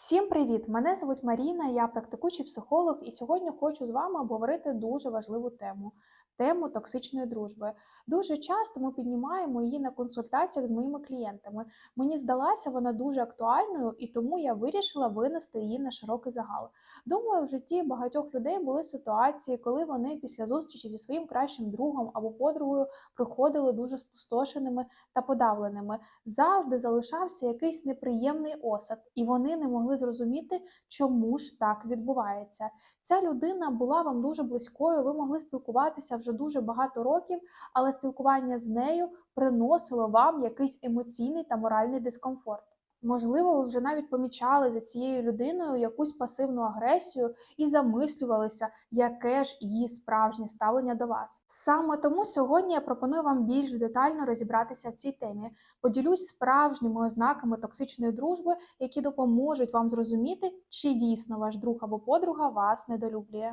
Всім привіт! Мене звуть Маріна, я практикуючий психолог, і сьогодні хочу з вами обговорити дуже важливу тему тему токсичної дружби. Дуже часто ми піднімаємо її на консультаціях з моїми клієнтами. Мені здалася вона дуже актуальною, і тому я вирішила винести її на широкий загал. Думаю, в житті багатьох людей були ситуації, коли вони після зустрічі зі своїм кращим другом або подругою приходили дуже спустошеними та подавленими. Завжди залишався якийсь неприємний осад, і вони не могли зрозуміти, чому ж так відбувається. Ця людина була вам дуже близькою, ви могли спілкуватися вже дуже багато років, але спілкування з нею приносило вам якийсь емоційний та моральний дискомфорт. Можливо, ви вже навіть помічали за цією людиною якусь пасивну агресію і замислювалися, яке ж її справжнє ставлення до вас. Саме тому сьогодні я пропоную вам більш детально розібратися в цій темі. Поділюсь справжніми ознаками токсичної дружби, які допоможуть вам зрозуміти, чи дійсно ваш друг або подруга вас недолюблює.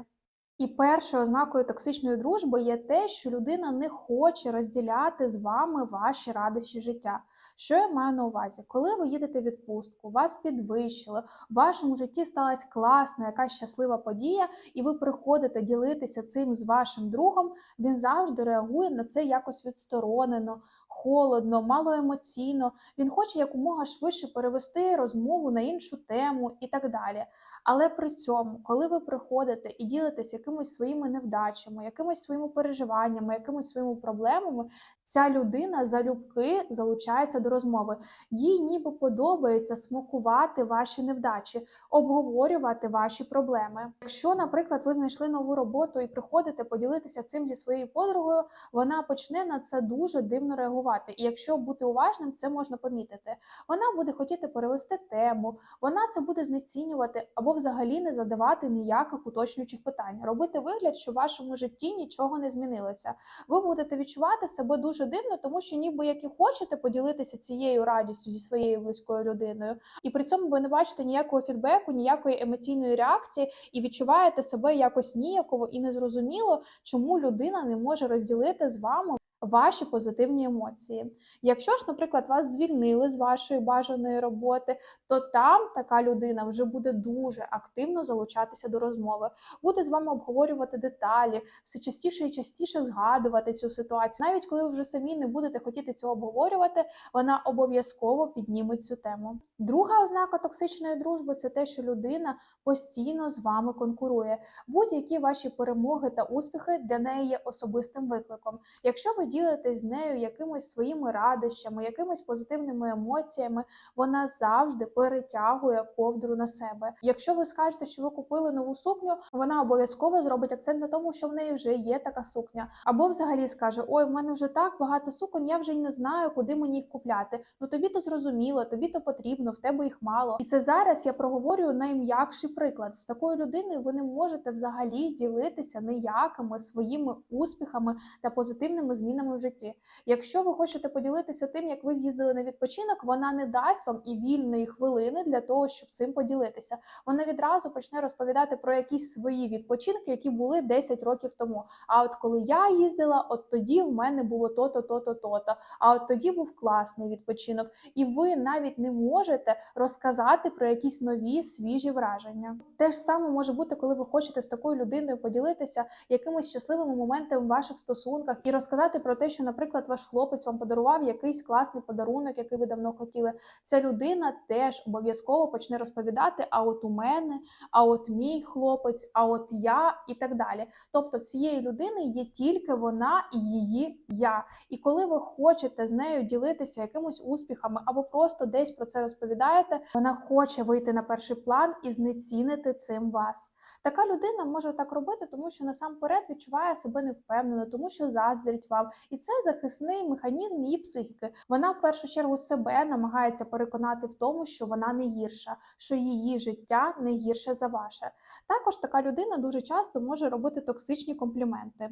І першою ознакою токсичної дружби є те, що людина не хоче розділяти з вами ваші радощі життя. Що я маю на увазі? Коли ви їдете в відпустку, вас підвищили, в вашому житті сталася класна, якась щаслива подія, і ви приходите ділитися цим з вашим другом, він завжди реагує на це якось відсторонено, холодно, малоемоційно. Він хоче якомога швидше перевести розмову на іншу тему і так далі. Але при цьому, коли ви приходите і ділитесь якимись своїми невдачами, якимись своїми переживаннями, якимись своїми проблемами, ця людина залюбки залучається до розмови. Їй ніби подобається смакувати ваші невдачі, обговорювати ваші проблеми. Якщо, наприклад, ви знайшли нову роботу і приходите поділитися цим зі своєю подругою, вона почне на це дуже дивно реагувати. І якщо бути уважним, це можна помітити. Вона буде хотіти перевести тему, вона це буде знецінювати або взагалі не задавати ніяких уточнюючих питань, робити вигляд, що в вашому житті нічого не змінилося. Ви будете відчувати себе дуже дивно, тому що ніби як і хочете поділитися цією радістю зі своєю близькою людиною, і при цьому ви не бачите ніякого фідбеку, ніякої емоційної реакції, і відчуваєте себе якось ніяково і незрозуміло, чому людина не може розділити з вами. Ваші позитивні емоції. Якщо ж, наприклад, вас звільнили з вашої бажаної роботи, то там така людина вже буде дуже активно залучатися до розмови, буде з вами обговорювати деталі, все частіше і частіше згадувати цю ситуацію. Навіть коли ви вже самі не будете хотіти цього обговорювати, вона обов'язково підніме цю тему. Друга ознака токсичної дружби це те, що людина постійно з вами конкурує. Будь-які ваші перемоги та успіхи для неї є особистим викликом. Якщо ви ділитесь з нею якимось своїми радощами, якимись позитивними емоціями, вона завжди перетягує ковдру на себе. Якщо ви скажете, що ви купили нову сукню, вона обов'язково зробить акцент на тому, що в неї вже є така сукня, або взагалі скаже: Ой, в мене вже так багато суконь, я вже й не знаю, куди мені їх купляти. Ну тобі то зрозуміло, тобі то потрібно, в тебе їх мало. І це зараз я проговорюю найм'якший приклад. З такою людиною ви не можете взагалі ділитися ніякими своїми успіхами та позитивними змінами в житті. Якщо ви хочете поділитися тим, як ви з'їздили на відпочинок, вона не дасть вам і вільної хвилини для того, щоб цим поділитися. Вона відразу почне розповідати про якісь свої відпочинки, які були 10 років тому. А от коли я їздила, от тоді в мене було то-то, то-то, то-то. А от тоді був класний відпочинок, і ви навіть не можете розказати про якісь нові свіжі враження. Те ж саме може бути, коли ви хочете з такою людиною поділитися якимись щасливими моментами в ваших стосунках і розказати про те, що, наприклад, ваш хлопець вам подарував якийсь класний подарунок, який ви давно хотіли. Ця людина теж обов'язково почне розповідати: а от у мене, а от мій хлопець, а от я і так далі. Тобто, в цієї людини є тільки вона і її я. І коли ви хочете з нею ділитися якимось успіхами або просто десь про це розповідаєте, вона хоче вийти на перший план і знецінити цим вас. Така людина може так робити, тому що насамперед відчуває себе невпевнено, тому що заздрить вам, і це захисний механізм її психіки. Вона в першу чергу себе намагається переконати в тому, що вона не гірша, що її життя не гірше за ваше. Також така людина дуже часто може робити токсичні компліменти.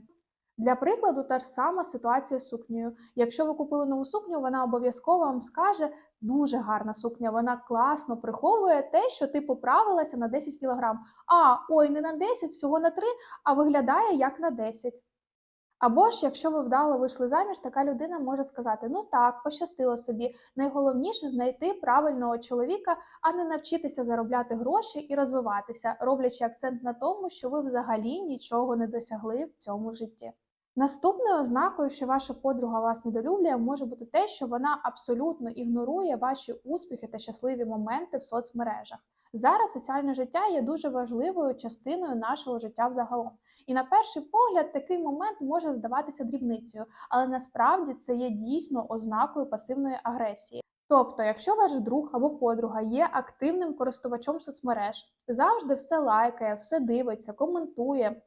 Для прикладу, та ж сама ситуація з сукнею. Якщо ви купили нову сукню, вона обов'язково вам скаже дуже гарна сукня, вона класно приховує те, що ти поправилася на 10 кілограм. А ой, не на 10, всього на 3, а виглядає як на 10. Або ж, якщо ви вдало вийшли заміж, така людина може сказати: ну так, пощастило собі. Найголовніше знайти правильного чоловіка, а не навчитися заробляти гроші і розвиватися, роблячи акцент на тому, що ви взагалі нічого не досягли в цьому житті. Наступною ознакою, що ваша подруга вас недолюблює, може бути те, що вона абсолютно ігнорує ваші успіхи та щасливі моменти в соцмережах. Зараз соціальне життя є дуже важливою частиною нашого життя взагалом. І на перший погляд такий момент може здаватися дрібницею, але насправді це є дійсно ознакою пасивної агресії. Тобто, якщо ваш друг або подруга є активним користувачом соцмереж, завжди все лайкає, все дивиться, коментує,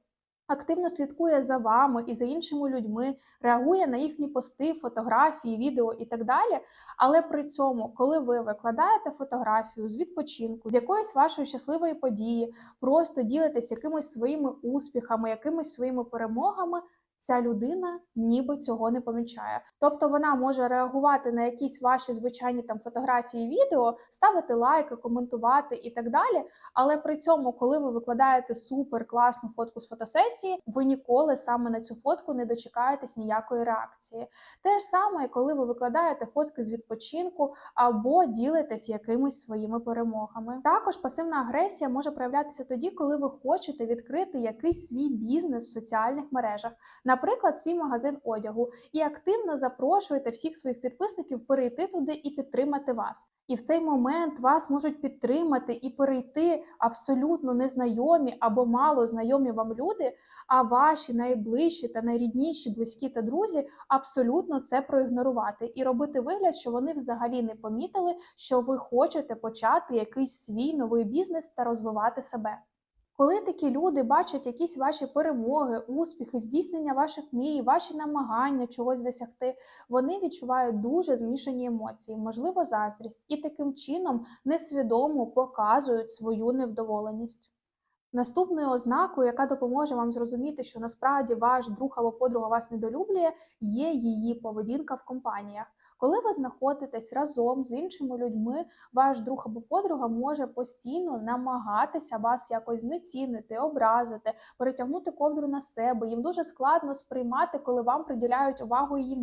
активно слідкує за вами і за іншими людьми, реагує на їхні пости, фотографії, відео і так далі. Але при цьому, коли ви викладаєте фотографію з відпочинку, з якоїсь вашої щасливої події, просто ділитесь якимись своїми успіхами, якимись своїми перемогами. Ця людина ніби цього не помічає. Тобто вона може реагувати на якісь ваші звичайні там фотографії, відео, ставити лайки, коментувати і так далі. Але при цьому, коли ви викладаєте супер класну фотку з фотосесії, ви ніколи саме на цю фотку не дочекаєтесь ніякої реакції. Те ж саме, коли ви викладаєте фотки з відпочинку або ділитесь якимись своїми перемогами. Також пасивна агресія може проявлятися тоді, коли ви хочете відкрити якийсь свій бізнес в соціальних мережах наприклад, свій магазин одягу, і активно запрошуєте всіх своїх підписників перейти туди і підтримати вас. І в цей момент вас можуть підтримати і перейти абсолютно незнайомі або мало знайомі вам люди, а ваші найближчі та найрідніші, близькі та друзі абсолютно це проігнорувати і робити вигляд, що вони взагалі не помітили, що ви хочете почати якийсь свій новий бізнес та розвивати себе. Коли такі люди бачать якісь ваші перемоги, успіхи, здійснення ваших мрій, ваші намагання чогось досягти, вони відчувають дуже змішані емоції, можливо, заздрість, і таким чином несвідомо показують свою невдоволеність. Наступною ознакою, яка допоможе вам зрозуміти, що насправді ваш друг або подруга вас недолюблює, є її поведінка в компаніях. Коли ви знаходитесь разом з іншими людьми, ваш друг або подруга може постійно намагатися вас якось знецінити, образити, перетягнути ковдру на себе. Їм дуже складно сприймати, коли вам приділяють увагу і їм.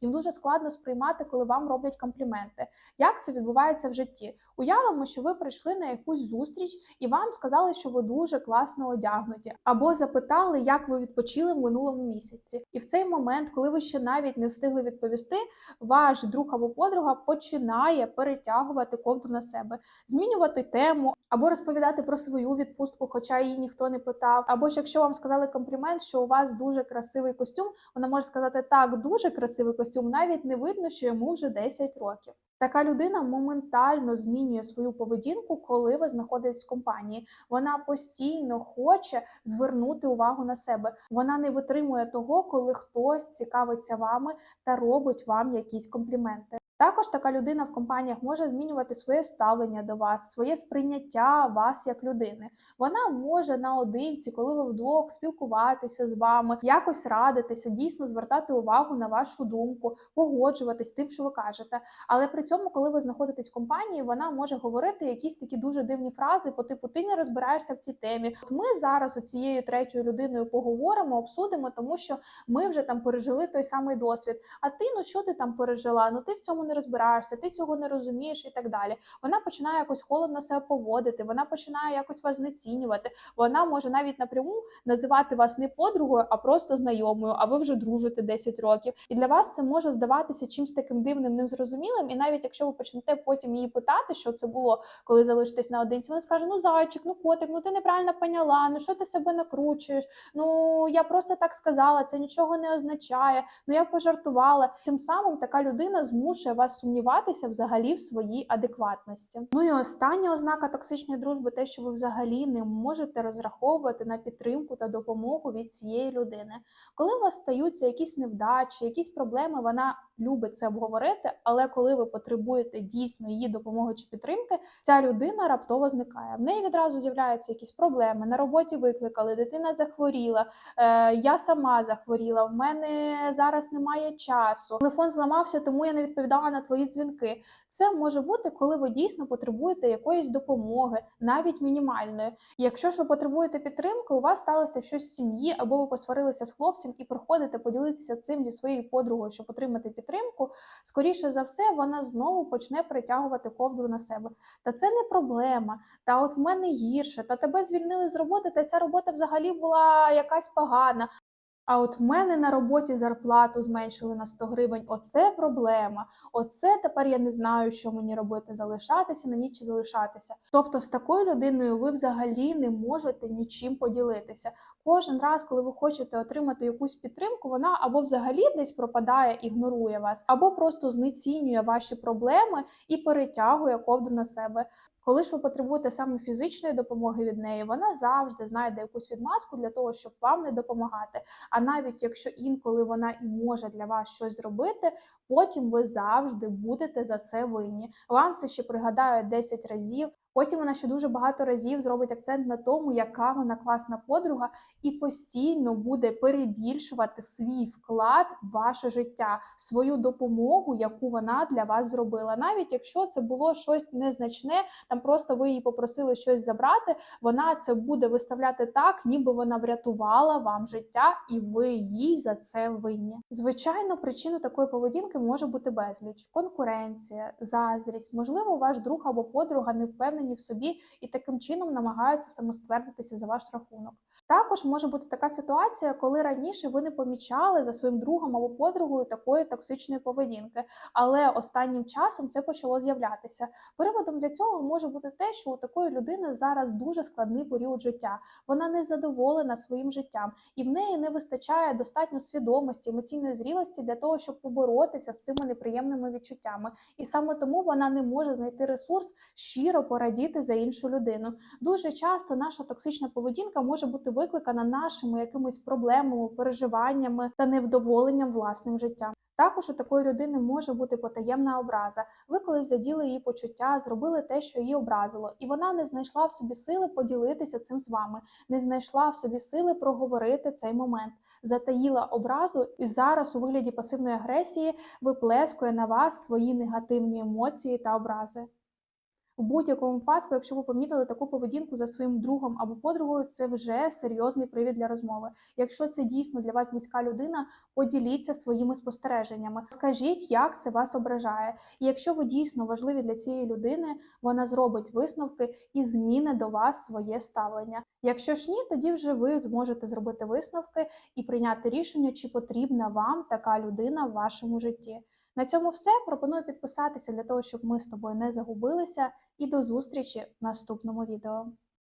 Їм дуже складно сприймати, коли вам роблять компліменти. Як це відбувається в житті? Уявимо, що ви прийшли на якусь зустріч і вам сказали, що ви дуже класно одягнуті, або запитали, як ви відпочили в минулому місяці. І в цей момент, коли ви ще навіть не встигли відповісти, ваш друг або подруга починає перетягувати ковдру на себе, змінювати тему, або розповідати про свою відпустку, хоча її ніхто не питав. Або ж якщо вам сказали комплімент, що у вас дуже красивий костюм, вона може сказати так, дуже красивий костюм, навіть не видно, що йому вже 10 років. Така людина моментально змінює свою поведінку, коли ви знаходитесь в компанії. Вона постійно хоче звернути увагу на себе. Вона не витримує того, коли хтось цікавиться вами та робить вам якісь компліменти. Також така людина в компаніях може змінювати своє ставлення до вас, своє сприйняття вас як людини. Вона може наодинці, коли ви вдвох спілкуватися з вами, якось радитися, дійсно звертати увагу на вашу думку, погоджуватись тим, що ви кажете. Але при цьому, коли ви знаходитесь в компанії, вона може говорити якісь такі дуже дивні фрази, по типу ти не розбираєшся в цій темі. От ми зараз цією третьою людиною поговоримо, обсудимо, тому що ми вже там пережили той самий досвід. А ти ну що ти там пережила? Ну ти в цьому не розбираєшся, ти цього не розумієш і так далі. Вона починає якось холодно себе поводити, вона починає якось вас знецінювати. Вона може навіть напряму називати вас не подругою, а просто знайомою, а ви вже дружите 10 років. І для вас це може здаватися чимось таким дивним, незрозумілим. І навіть якщо ви почнете потім її питати, що це було, коли залишитесь наодинці, вона скаже: Ну, зайчик, ну котик, ну ти неправильно поняла, ну що ти себе накручуєш? Ну я просто так сказала, це нічого не означає. Ну я пожартувала. Тим самим така людина змушує вас сумніватися взагалі в своїй адекватності. Ну і остання ознака токсичної дружби те, що ви взагалі не можете розраховувати на підтримку та допомогу від цієї людини. Коли у вас стаються якісь невдачі, якісь проблеми, вона любить це обговорити, але коли ви потребуєте дійсно її допомоги чи підтримки, ця людина раптово зникає. В неї відразу з'являються якісь проблеми. На роботі викликали, дитина захворіла, е, я сама захворіла, в мене зараз немає часу. Телефон зламався, тому я не відповідала на твої дзвінки. Це може бути, коли ви дійсно потребуєте якоїсь допомоги, навіть мінімальної. Якщо ж ви потребуєте підтримки, у вас сталося щось в сім'ї, або ви посварилися з хлопцем і приходите поділитися цим зі своєю подругою, щоб отримати підтримку, скоріше за все, вона знову почне притягувати ковдру на себе. Та це не проблема. Та от в мене гірше, та тебе звільнили з роботи, та ця робота взагалі була якась погана. А от в мене на роботі зарплату зменшили на 100 гривень. Оце проблема. Оце тепер я не знаю, що мені робити: залишатися на ніч чи залишатися. Тобто, з такою людиною ви взагалі не можете нічим поділитися. Кожен раз, коли ви хочете отримати якусь підтримку, вона або взагалі десь пропадає, ігнорує вас, або просто знецінює ваші проблеми і перетягує ковдру на себе. Коли ж ви потребуєте саме фізичної допомоги від неї, вона завжди знайде якусь відмазку для того, щоб вам не допомагати. А навіть якщо інколи вона і може для вас щось зробити, потім ви завжди будете за це винні. Вам це ще пригадають 10 разів. Потім вона ще дуже багато разів зробить акцент на тому, яка вона класна подруга, і постійно буде перебільшувати свій вклад в ваше життя, свою допомогу, яку вона для вас зробила. Навіть якщо це було щось незначне, там просто ви її попросили щось забрати, вона це буде виставляти так, ніби вона врятувала вам життя, і ви їй за це винні. Звичайно, причиною такої поведінки може бути безліч: конкуренція, заздрість, можливо, ваш друг або подруга не впевнені в собі і таким чином намагаються самоствердитися за ваш рахунок. Також може бути така ситуація, коли раніше ви не помічали за своїм другом або подругою такої токсичної поведінки, але останнім часом це почало з'являтися. Приводом для цього може бути те, що у такої людини зараз дуже складний період життя. Вона не задоволена своїм життям, і в неї не вистачає достатньо свідомості, емоційної зрілості для того, щоб поборотися з цими неприємними відчуттями. І саме тому вона не може знайти ресурс щиро порадіти за іншу людину. Дуже часто наша токсична поведінка може бути викликана нашими якимись проблемами, переживаннями та невдоволенням власним життям. Також у такої людини може бути потаємна образа. Ви колись заділи її почуття, зробили те, що її образило, і вона не знайшла в собі сили поділитися цим з вами, не знайшла в собі сили проговорити цей момент, затаїла образу, і зараз у вигляді пасивної агресії виплескує на вас свої негативні емоції та образи. В будь-якому випадку, якщо ви помітили таку поведінку за своїм другом або подругою, це вже серйозний привід для розмови. Якщо це дійсно для вас близька людина, поділіться своїми спостереженнями. Скажіть, як це вас ображає. І якщо ви дійсно важливі для цієї людини, вона зробить висновки і зміни до вас своє ставлення. Якщо ж ні, тоді вже ви зможете зробити висновки і прийняти рішення, чи потрібна вам така людина в вашому житті. На цьому все. Пропоную підписатися для того, щоб ми з тобою не загубилися. І до зустрічі в наступному відео.